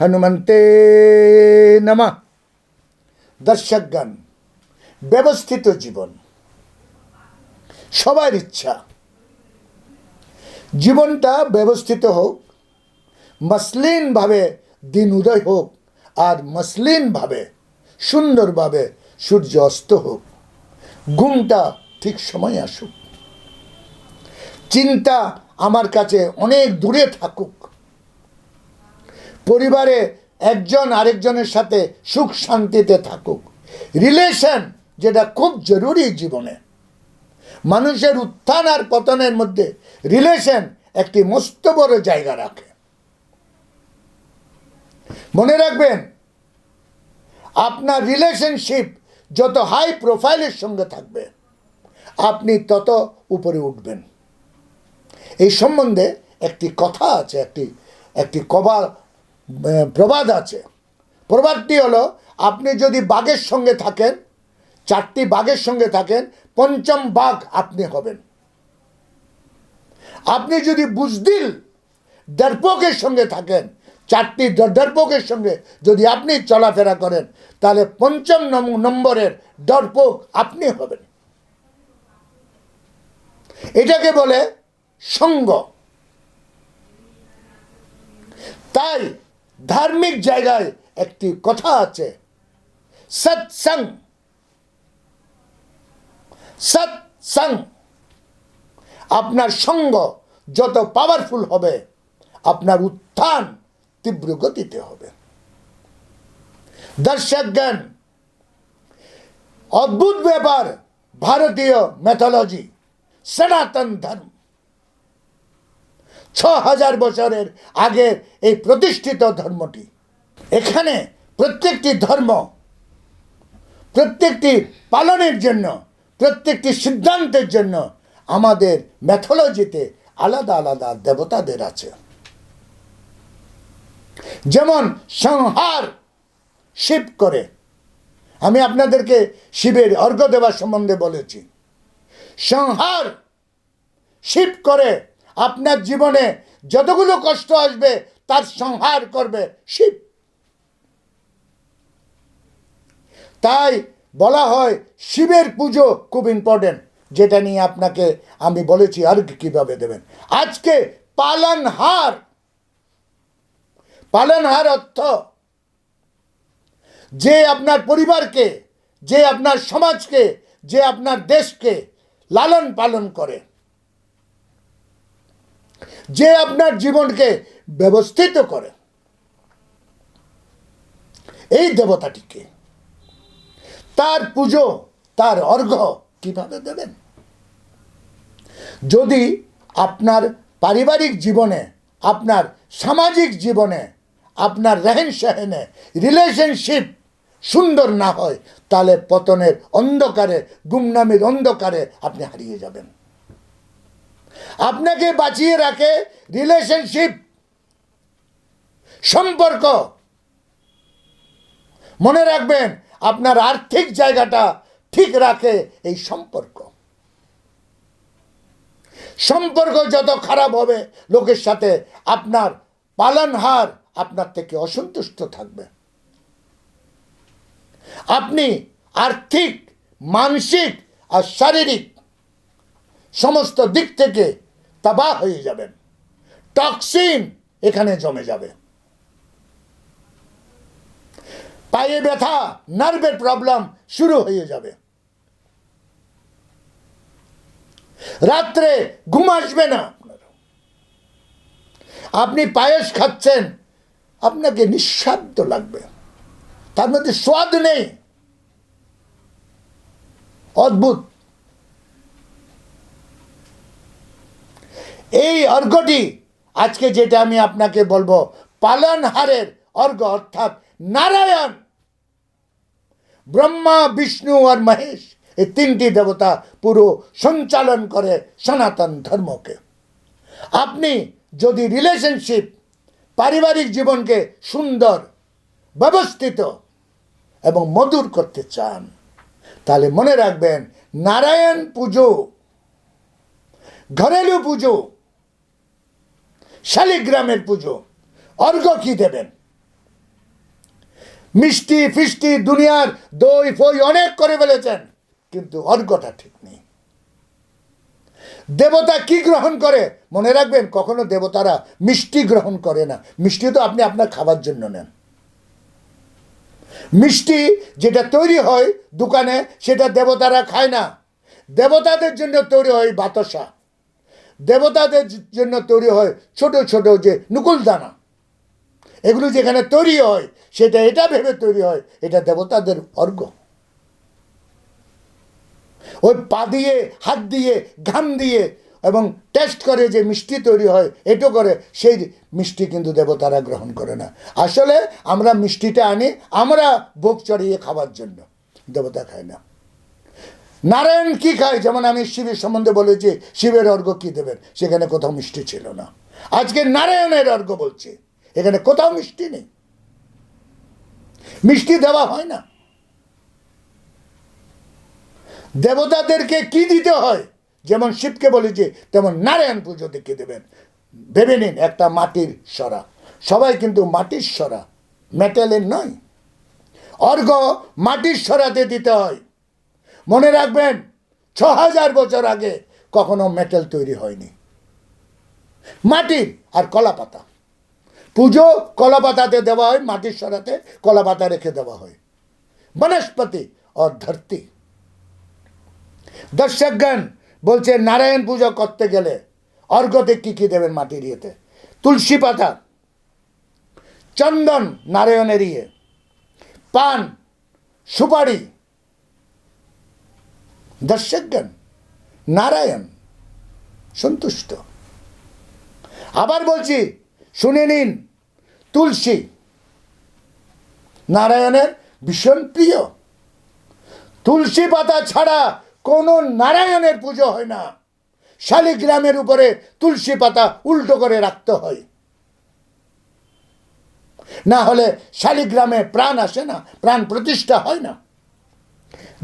হনুমন্তে নমা। দর্শকগণ, ব্যবস্থিত জীবন। সবার ইচ্ছা। জীবনটা ব্যবস্থিত হোক, মসলিনভাবে দিন উদয় হোক, আর মসলিনভাবে, সুন্দরভাবে সূর্য অস্ত হোক। ঘুমটা ঠিক সময় আসুক। চিন্তা আমার কাছে অনেক দূরে থাকুক। পরিবারে একজন আরেকজনের সাথে সুখ শান্তিতে থাকুক। রিলেশন যেটা খুব জরুরি জীবনে। মানুষের উত্থান আর পতনের মধ্যে রিলেশন একটি মস্ত বড় জায়গা রাখে। মনে রাখবেন, আপনার রিলেশনশিপ যত হাই প্রোফাইলের সঙ্গে থাকবে, আপনি তত উপরে উঠবেন। এই সম্বন্ধে একটি কথা আছে, একটি একটি কবা প্রবাদ আছে। প্রবাদটি হলো, আপনি যদি বাঘের সঙ্গে থাকেন, চারটি বাঘের সঙ্গে থাকেন, পঞ্চম বাঘ আপনি হবেন। আপনি যদি বুজদিল দর্পকের সঙ্গে থাকেন, চারটি দর্পকের সঙ্গে যদি আপনি চলাফেরা করেন, তাহলে পঞ্চম নম- নম্বরের দর্পক আপনি হবেন। এটাকে বলে সঙ্গ। তাই ধার্মিক জায়গায় একটি কথা আছে। সৎসং। সৎসং। আপনার সঙ্গ যত পাওয়ারফুল হবে, আপনার উত্থান তীব্র গতিতে হবে। দর্শক জ্ঞান অদ্ভুত ব্যাপার, ভারতীয় ম্যাথোলজি সনাতন ধর্ম। ছ হাজার বছরের আগের এই প্রতিষ্ঠিত ধর্মটি। এখানে প্রত্যেকটি ধর্ম, প্রত্যেকটি পালনের জন্য, প্রত্যেকটি সিদ্ধান্তের জন্য আমাদের ম্যাথোলজিতে আলাদা আলাদা দেবতাদের আছে। যেমন সংহার শিব করে। আমি আপনাদেরকে শিবের অর্ঘ্য দেওয়ার সম্বন্ধে বলেছি। সংহার শিব করে আপনার জীবনে যতগুলো কষ্ট আসবে, তার সংহার করবে শিব। তাই বলা হয় শিবের পুজো খুব ইম্পর্টেন্ট যেটা নিয়ে আপনাকে আমি বলেছি আর কীভাবে দেবেন। আজকে পালনহার। পালনহার অর্থ যে আপনার পরিবারকে, যে আপনার সমাজকে, যে আপনার দেশকে লালন পালন করে। যে আপনার জীবনকে ব্যবস্থিত করে, এই দেবতাটিকে তার পুজো, তার অর্ঘ্য কীভাবে দেবেন? যদি আপনার পারিবারিক জীবনে, আপনার সামাজিক জীবনে, আপনার রেহেন সেহেনে রিলেশনশিপ সুন্দর না হয়, তাহলে পতনের অন্ধকারে, গুমনামির অন্ধকারে আপনি হারিয়ে যাবেন। আপনাকে বাঁচিয়ে রাখে রিলেশনশিপ সম্পর্ক। মনে রাখবেন, আপনার আর্থিক জায়গাটা ঠিক রাখে এই সম্পর্ক। সম্পর্ক যত খারাপ হবে, লোকের সাথে আপনার পালনহার আপনার থেকে অসন্তুষ্ট থাকবে। আপনি আর্থিক, মানসিক আর শারীরিক সমস্ত দিক থেকে তাবাহ হয়ে যাবেন টক্সিন এখানে জমে যাবে। পায়ে ব্যথা, নার্ভের প্রবলেম শুরু হয়ে যাবে। রাত্রে ঘুম আসবে না। আপনি পায়েস খাচ্ছেন, আপনাকে নিঃশব্দ লাগবে। তার মধ্যে স্বাদ নেই। অদ্ভুত। এই অর্ঘটি, আজকে যেটা আমি আপনাকে বলব পালনহারের অর্ঘ, অর্থাৎ নারায়ণ, ব্রহ্মা, বিষ্ণু আর মহেশ, এই তিনটি দেবতা পুরো সঞ্চালন করে সনাতন ধর্মকে। আপনি যদি রিলেশনশিপ পারিবারিক জীবনকে সুন্দর, ব্যবস্থিত এবং মধুর করতে চান, তাহলে মনে রাখবেন, নারায়ণ পুজো, ঘরেলু পুজো শালিগ্রামের পুজো। অর্ঘ্য কি দেবেন? মিষ্টি ফিষ্টি দুনিয়ার দই ফই অনেক করে ফেলেছেন, কিন্তু অর্ঘটা ঠিক নেই। দেবতা কি গ্রহণ করে? মনে রাখবেন, কখনো দেবতারা মিষ্টি গ্রহণ করে না। মিষ্টি তো আপনি আপনার খাবার জন্য নেন। মিষ্টি যেটা তৈরি হয় দোকানে, সেটা দেবতারা খায় না। দেবতাদের জন্য তৈরি হয় বাতাসা। দেবতাদের জন্য তৈরি হয় ছোট ছোট যে দানা এগুলো যেখানে তৈরি হয়, সেটা এটা ভেবে তৈরি হয়, এটা দেবতাদের অর্ঘ। ওই পা দিয়ে, হাত দিয়ে, ঘাম দিয়ে এবং টেস্ট করে যে মিষ্টি তৈরি হয়, এটো করে, সেই মিষ্টি কিন্তু দেবতারা গ্রহণ করে না। আসলে আমরা মিষ্টিটা আনি, আমরা ভোগ চড়িয়ে খাওয়ার জন্য। দেবতা খায় না। নারায়ণ কি খায়? যেমন আমি শিবের সম্বন্ধে বলেছি, শিবের অর্ঘ কি দেবেন? সেখানে কোথাও মিষ্টি ছিল না। আজকে নারায়ণের অর্ঘ বলছে, এখানে কোথাও মিষ্টি নেই। মিষ্টি দেওয়া হয় না। দেবতাদেরকে কি দিতে হয়? যেমন শিবকে বলেছে, তেমন নারায়ণ পুজো দেখে দেবেন। ভেবে নিন, একটা মাটির সরা। সবাই কিন্তু মাটির সরা, মেটেলের নয়। অর্ঘ মাটির সরাতে দিতে হয়। মনে রাখবেন ছ হাজার বছর আগে কখনো মেটেল তৈরি হয়নি। মাটির আর কলা পাতা। পুজো কলা পাতাতে দেওয়া হয়, মাটির সরাতে কলা পাতা রেখে দেওয়া হয়। বনস্পতি আর ধরতি। দর্শকগণ, বলছে, নারায়ণ পুজো করতে গেলে অর্ঘতে কি কি দেবেন মাটির ইয়েতে? তুলসী পাতা, চন্দন নারায়ণের ইয়ে পান, সুপারি দর্শকগণ, নারায়ণ সন্তুষ্ট। আবার বলছি, শুনে নিন, তুলসী নারায়ণের ভীষণ প্রিয়। তুলসী পাতা ছাড়া কোনো নারায়ণের পুজো হয় না। শালিগ্রামের উপরে তুলসী পাতা উল্টো করে রাখতে হয়। না হলে শালিগ্রামে প্রাণ আসে না, প্রাণ প্রতিষ্ঠা হয় না।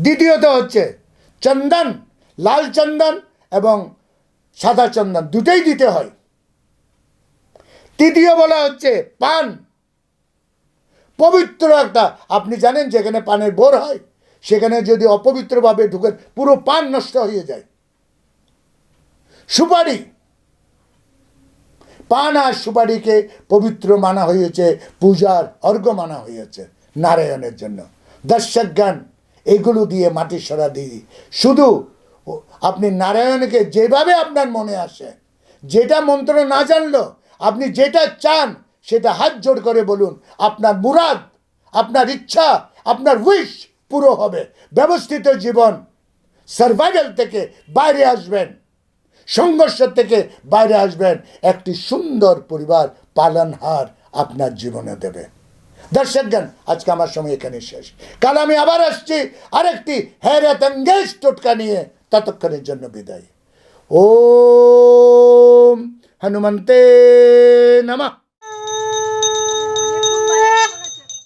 দ্বিতীয়ত হচ্ছে চন্দন, লাল চন্দন এবং সাদা চন্দন দুটোই দিতে হয়। তৃতীয় বলা হচ্ছে পান। পবিত্র একটা, আপনি জানেন যেখানে পানের বোর হয়, সেখানে যদি অপবিত্রভাবে ঢুকে পুরো পান নষ্ট হয়ে যায়। সুপারি। পান আর সুপারিকে পবিত্র মানা হয়েছে, পূজার অর্ঘ মানা হয়েছে, নারায়ণের জন্য। দর্শক জ্ঞান এগুলো দিয়ে মাটির সরা দিয়ে শুধু আপনি নারায়ণকে যেভাবে আপনার মনে আসে, যেটা মন্ত্র না জানলো, আপনি যেটা চান সেটা হাত জোড় করে বলুন, আপনার মুরাদ, আপনার ইচ্ছা, আপনার উইশ পুরো হবে। ব্যবস্থিত জীবন সার্ভাইভাল থেকে বাইরে আসবেন, সংঘর্ষ থেকে বাইরে আসবেন, একটি সুন্দর পরিবার পালনহার আপনার জীবনে দেবে। দর্শকগণ, আজকে আমার সময় এখানে শেষ। কাল আমি আবার আসছি, আরেকটি হেরাত অঙ্গেজ টোটকা নিয়ে ততক্ষণের জন্য বিদায়। ও হনুমন্তে নমঃ।